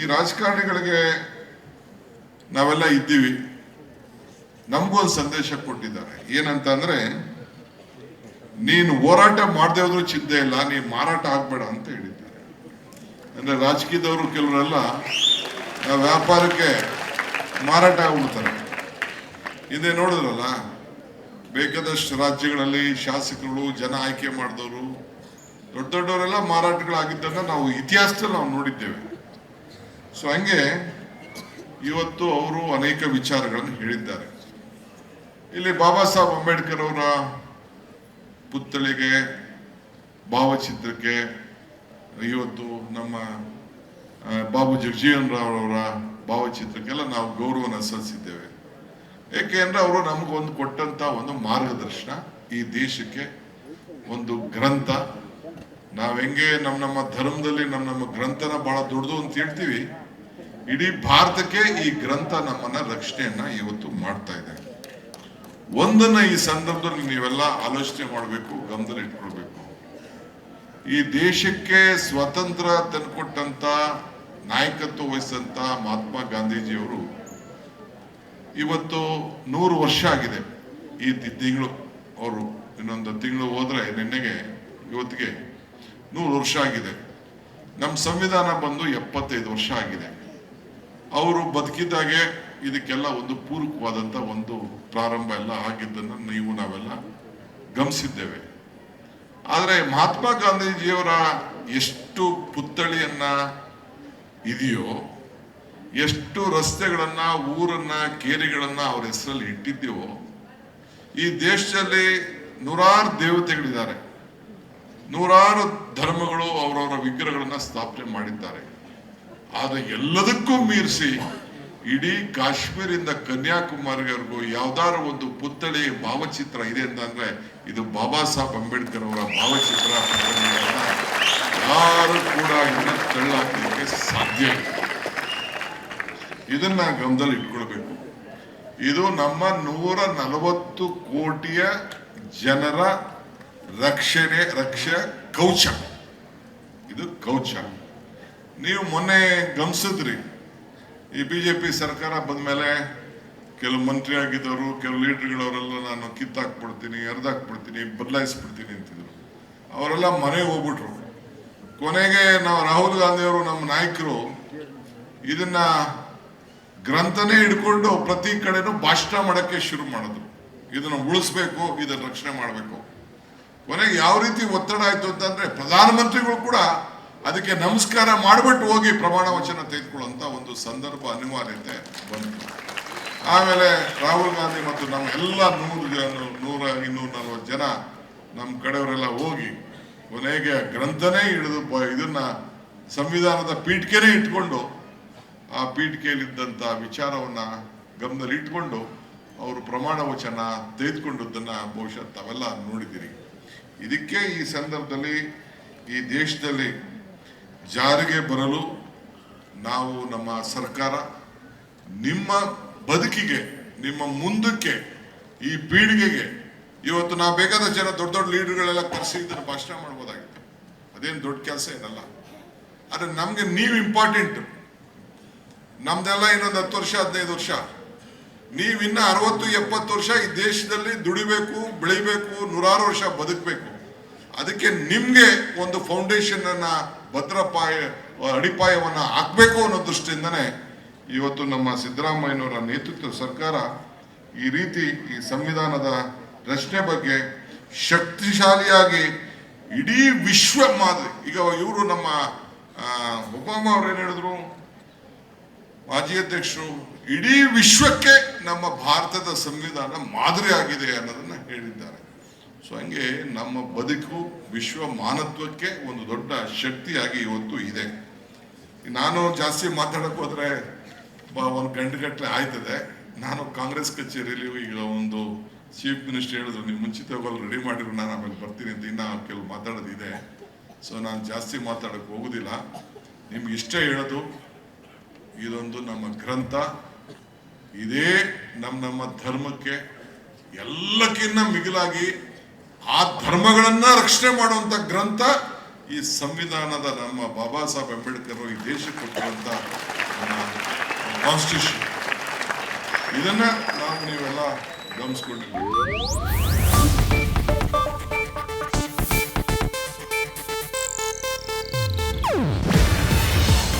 ಈ ರಾಜಕಾರಣಿಗಳಿಗೆ ನಾವೆಲ್ಲ ಇದ್ದೀವಿ. ನಮಗೂ ಒಂದು ಸಂದೇಶ ಕೊಟ್ಟಿದ್ದಾರೆ. ಏನಂತ ಅಂದ್ರೆ, ನೀನು ಹೋರಾಟ ಮಾಡದೆ ಹೋದ್ರೂ ಚಿಂತೆ ಇಲ್ಲ, ನೀನು ಮಾರಾಟ ಆಗ್ಬೇಡ ಅಂತ ಹೇಳಿದ್ದಾರೆ. ಅಂದ್ರೆ ರಾಜಕೀಯದವರು ಕೆಲವರೆಲ್ಲ ವ್ಯಾಪಾರಕ್ಕೆ ಮಾರಾಟ ಆಗ್ಬಿಡ್ತಾರೆ. ಹಿಂದೆ ನೋಡಿದ್ರಲ್ಲ, ಬೇಕಾದಷ್ಟು ರಾಜ್ಯಗಳಲ್ಲಿ ಶಾಸಕರು ಜನ ಆಯ್ಕೆ ಮಾಡಿದವರು, ದೊಡ್ಡ ದೊಡ್ಡವರೆಲ್ಲ ಮಾರಾಟಗಳಾಗಿದ್ದನ್ನ ನಾವು ಇತಿಹಾಸದಲ್ಲಿ ನಾವು ನೋಡಿದ್ದೇವೆ. ಸೊ ಹಂಗೆ ಇವತ್ತು ಅವರು ಅನೇಕ ವಿಚಾರಗಳನ್ನು ಹೇಳಿದ್ದಾರೆ. ಇಲ್ಲಿ ಬಾಬಾ ಸಾಹೇಬ್ ಅಂಬೇಡ್ಕರ್ ಅವರ ಪುತ್ಥಳಿಗೆ, ಭಾವಚಿತ್ರಕ್ಕೆ, ಇವತ್ತು ನಮ್ಮ ಬಾಬು ಜಗಜೀವನ್ ರಾವ್ ಅವರ ಭಾವಚಿತ್ರಕ್ಕೆಲ್ಲ ನಾವು ಗೌರವನ ಸಲ್ಲಿಸಿದ್ದೇವೆ. ಏಕೆಂದ್ರೆ ಅವರು ನಮಗೊಂದು ಕೊಟ್ಟಂತ ಒಂದು ಮಾರ್ಗದರ್ಶನ ಈ ದೇಶಕ್ಕೆ ಒಂದು ಗ್ರಂಥ ನಾವ್ ಹೆಂಗೆ ನಮ್ಮ ನಮ್ಮ ಧರ್ಮದಲ್ಲಿ ನಮ್ಮ ನಮ್ಮ ಗ್ರಂಥನ ಬಹಳ ದೊಡ್ಡದು ಅಂತ ಹೇಳ್ತೀವಿ, ಇಡೀ ಭಾರತಕ್ಕೆ ಈ ಗ್ರಂಥ ನಮ್ಮನ್ನ ರಕ್ಷಣೆಯನ್ನ ಇವತ್ತು ಮಾಡ್ತಾ ಇದೆ. ಒಂದನ್ನ ಈ ಸಂದರ್ಭದಲ್ಲಿ ನೀವೆಲ್ಲ ಆಲೋಚನೆ ಮಾಡಬೇಕು, ಗಮನದಲ್ಲಿ ಇಟ್ಕೊಳ್ಬೇಕು. ಈ ದೇಶಕ್ಕೆ ಸ್ವತಂತ್ರ ತಂದುಕೊಟ್ಟಂತ, ನಾಯಕತ್ವ ವಹಿಸಿದಂತ ಮಹಾತ್ಮ ಗಾಂಧೀಜಿಯವರು ಇವತ್ತು ನೂರು ವರ್ಷ ಆಗಿದೆ. ಈ ತಿಂಗಳು, ಅವರು ಇನ್ನೊಂದು ತಿಂಗಳು ಹೋದ್ರೆ ನಿನ್ನೆಗೆ, ಇವತ್ತಿಗೆ ನೂರು ವರ್ಷ ಆಗಿದೆ. ನಮ್ಮ ಸಂವಿಧಾನ ಬಂದು ಎಪ್ಪತ್ತೈದು ವರ್ಷ ಆಗಿದೆ. ಅವರು ಬದುಕಿದ್ದಾಗೆ ಇದಕ್ಕೆಲ್ಲ ಒಂದು ಪೂರಕವಾದಂಥ ಒಂದು ಪ್ರಾರಂಭ ಎಲ್ಲ ಆಗಿದ್ದನ್ನು ನೀವು ನಾವೆಲ್ಲ ಗಮನಿಸಿದ್ದೇವೆ. ಆದರೆ ಮಹಾತ್ಮ ಗಾಂಧೀಜಿಯವರ ಎಷ್ಟು ಪುತ್ಥಳಿಯನ್ನು ಇದೆಯೋ, ಎಷ್ಟು ರಸ್ತೆಗಳನ್ನ, ಊರನ್ನ, ಕೇರಿಗಳನ್ನ ಅವ್ರ ಹೆಸರಲ್ಲಿ ಇಟ್ಟಿದ್ದೀವೋ, ಈ ದೇಶದಲ್ಲಿ ನೂರಾರು ದೇವತೆಗಳಿದ್ದಾರೆ. ನೂರಾರು ಧರ್ಮಗಳು ಅವರವರ ವಿಗ್ರಹಗಳನ್ನ ಸ್ಥಾಪನೆ ಮಾಡಿದ್ದಾರೆ. ಆದರೆ ಎಲ್ಲದಕ್ಕೂ ಮೀರಿಸಿ ಇಡೀ ಕಾಶ್ಮೀರಿಂದ ಕನ್ಯಾಕುಮಾರಿವರೆಗೂ ಯಾವ್ದಾದ್ರು ಒಂದು ಪುತ್ಥಳಿ ಭಾವಚಿತ್ರ ಇದೆ ಅಂತಂದ್ರೆ ಇದು ಬಾಬಾ ಸಾಹೇಬ್ ಅಂಬೇಡ್ಕರ್ ಅವರ ಭಾವಚಿತ್ರ ಯಾರು ಕೂಡ ಇದನ್ನ ತಳ್ಳಾಕಲಿಕ್ಕೆ ಸಾಧ್ಯ ಇದನ್ನ ಗಮನದಲ್ಲಿ ಇಟ್ಕೊಳ್ಬೇಕು. ಇದು ನಮ್ಮ ನೂರ ನಲವತ್ತು ಕೋಟಿಯ ಜನರ ರಕ್ಷಣೆ ರಕ್ಷ ಕೌಚ ಇದು ಕೌಚ ನೀವು ಮೊನ್ನೆ ಗಮನಿಸಿದ್ರಿ, ಈ ಬಿ ಜೆ ಪಿ ಸರ್ಕಾರ ಬಂದ್ಮೇಲೆ ಕೆಲವು ಮಂತ್ರಿ ಆಗಿದ್ದವರು ಕೆಲವು ಲೀಡರ್ಗಳವರೆಲ್ಲ ನಾನು ಕಿತ್ತಾಕ್ಬಿಡ್ತೀನಿ, ಎರ್ದಾಕ್ಬಿಡ್ತೀನಿ, ಬದಲಾಯಿಸ್ಬಿಡ್ತೀನಿ ಅಂತಿದ್ರು. ಅವರೆಲ್ಲ ಮನೆಗೆ ಹೋಗ್ಬಿಟ್ರು. ಕೊನೆಗೆ ನಾವು ರಾಹುಲ್ ಗಾಂಧಿಯವರು ನಮ್ಮ ನಾಯಕರು ಇದನ್ನ ಗ್ರಂಥನೇ ಹಿಡ್ಕೊಂಡು ಪ್ರತಿ ಕಡೆನೂ ಭಾಷಣ ಮಾಡೋಕ್ಕೆ ಶುರು ಮಾಡಿದ್ರು. ಇದನ್ನು ಉಳಿಸ್ಬೇಕು, ಇದನ್ನು ರಕ್ಷಣೆ ಮಾಡಬೇಕು. ಕೊನೆಗೆ ಯಾವ ರೀತಿ ಒತ್ತಡ ಆಯಿತು ಅಂತಂದರೆ ಪ್ರಧಾನಮಂತ್ರಿಗಳು ಕೂಡ ಅದಕ್ಕೆ ನಮಸ್ಕಾರ ಮಾಡಿಬಿಟ್ಟು ಹೋಗಿ ಪ್ರಮಾಣ ವಚನ ತೆಗೆದುಕೊಳ್ಳುವಂಥ ಒಂದು ಸಂದರ್ಭ ಅನಿವಾರ್ಯತೆ ಬಂತು. ಆಮೇಲೆ ರಾಹುಲ್ ಗಾಂಧಿ ಮತ್ತು ನಮ್ಮ ಎಲ್ಲ ನೂರು ಜನ ನೂರ ಇನ್ನೂರ ನಲ್ವತ್ತು ಜನ ನಮ್ಮ ಕಡೆಯವರೆಲ್ಲ ಹೋಗಿ ಕೊನೆಗೆ ಗ್ರಂಥನೇ ಹಿಡಿದು ಇದನ್ನ ಸಂವಿಧಾನದ ಪೀಠಿಕೆನೇ ಇಟ್ಕೊಂಡು ಆ ಪೀಠಿಕೆಯಲ್ಲಿದ್ದಂಥ ವಿಚಾರವನ್ನು ಗಮನದಲ್ಲಿ ಇಟ್ಕೊಂಡು ಅವರು ಪ್ರಮಾಣ ವಚನ ತೆಗೆದುಕೊಂಡದ್ದನ್ನು ಬಹುಶಃ ತಾವೆಲ್ಲ ನೋಡಿದ್ದೀರಿ. ಇದಕ್ಕೆ ಈ ಸಂದರ್ಭದಲ್ಲಿ ಈ ದೇಶದಲ್ಲಿ ಜಾರಿಗೆ ಬರಲು ನಾವು ನಮ್ಮ ಸರ್ಕಾರ ನಿಮ್ಮ ಬದುಕಿಗೆ, ನಿಮ್ಮ ಮುಂದಕ್ಕೆ, ಈ ಪೀಳಿಗೆಗೆ ಇವತ್ತು ನಾವು ಬೇಕಾದ ಜನ ದೊಡ್ಡ ದೊಡ್ಡ ಲೀಡರ್ಗಳೆಲ್ಲ ಕರೆಸಿ ಇದನ್ನು ಭಾಷಣ ಮಾಡ್ಬೋದಾಗಿತ್ತು. ಅದೇನು ದೊಡ್ಡ ಕೆಲಸ ಏನಲ್ಲ. ಆದರೆ ನಮಗೆ ನೀವು ಇಂಪಾರ್ಟೆಂಟ್ ನಮ್ದೆಲ್ಲ ಇನ್ನೊಂದು ಹತ್ತು ವರ್ಷ, ಹದಿನೈದು ವರ್ಷ. ನೀವಿನ್ನ ಅರವತ್ತು, ಎಪ್ಪತ್ತು ವರ್ಷ ಈ ದೇಶದಲ್ಲಿ ದುಡಿಬೇಕು, ಬೆಳಿಬೇಕು, ನೂರಾರು ವರ್ಷ ಬದುಕಬೇಕು. ಅದಕ್ಕೆ ನಿಮಗೆ ಒಂದು ಫೌಂಡೇಶನ್ ಅನ್ನ, ಭದ್ರಪಾಯ, ಅಡಿಪಾಯವನ್ನು ಹಾಕಬೇಕು ಅನ್ನೋ ದೃಷ್ಟಿಯಿಂದನೇ ಇವತ್ತು ನಮ್ಮ ಸಿದ್ದರಾಮಯ್ಯನವರ ನೇತೃತ್ವ ಸರ್ಕಾರ ಈ ರೀತಿ ಈ ಸಂವಿಧಾನದ ರಚನೆ ಬಗ್ಗೆ ಶಕ್ತಿಶಾಲಿಯಾಗಿ ಇಡೀ ವಿಶ್ವ ಮಾದರಿ ಈಗ ಇವರು ನಮ್ಮ ಒಬಾಮ ಅವ್ರು ಏನು ಹೇಳಿದ್ರು? ಮಾಜಿ ಅಧ್ಯಕ್ಷರು ಇಡೀ ವಿಶ್ವಕ್ಕೆ ನಮ್ಮ ಭಾರತದ ಸಂವಿಧಾನ ಮಾದರಿ ಆಗಿದೆ ಅನ್ನೋದನ್ನ ಹೇಳಿದ್ದಾರೆ. ಸೊ ಹಂಗೆ ನಮ್ಮ ಬದುಕು ವಿಶ್ವ ಮಾನತ್ವಕ್ಕೆ ಒಂದು ದೊಡ್ಡ ಶಕ್ತಿಯಾಗಿ ಇವತ್ತು ಇದೆ. ನಾನು ಜಾಸ್ತಿ ಮಾತಾಡಕ್ ಹೋದ್ರೆ ಒಂದು ಗಂಟೆಗಟ್ಟಲೆ ಆಯ್ತದೆ. ನಾನು ಕಾಂಗ್ರೆಸ್ ಕಚೇರಿಯಲ್ಲಿ ಈಗ ಒಂದು ಚೀಫ್ ಮಿನಿಸ್ಟರ್ ಹೇಳಿದ್ರು, ನೀವು ಮುಂಚಿತವಾಗಿ ರೆಡಿ ಮಾಡಿದ್ರು ನಾನು ಆಮೇಲೆ ಬರ್ತೀನಿ ಅಂತ ಇನ್ನ ಕೆಲವು ಮಾತಾಡೋದಿದೆ. ಸೊ ನಾನು ಜಾಸ್ತಿ ಮಾತಾಡಕ್ ಹೋಗುದಿಲ್ಲ. ನಿಮ್ಗೆ ಇಷ್ಟ ಹೇಳೋದು, ಇದೊಂದು ನಮ್ಮ ಗ್ರಂಥ. ಇದೇ ನಮ್ಮ ನಮ್ಮ ಧರ್ಮಕ್ಕೆ ಎಲ್ಲಕ್ಕಿನ್ನ ಮಿಗಿಲಾಗಿ ಆ ಧರ್ಮಗಳನ್ನ ರಕ್ಷಣೆ ಮಾಡುವಂತ ಗ್ರಂಥ ಈ ಸಂವಿಧಾನದ ನಮ್ಮ ಬಾಬಾ ಸಾಹೇಬ್ ಅಂಬೇಡ್ಕರ್ ಈ ದೇಶಕ್ಕೆ ಕೊಟ್ಟಿರುವಂತ ಕಾನ್ಸ್ಟಿಟ್ಯೂಷನ್ ಇದನ್ನ ನಾವು ನೀವೆಲ್ಲ ಗಮನಿಸ್ಕೊಂಡಿದ್ದೀವಿ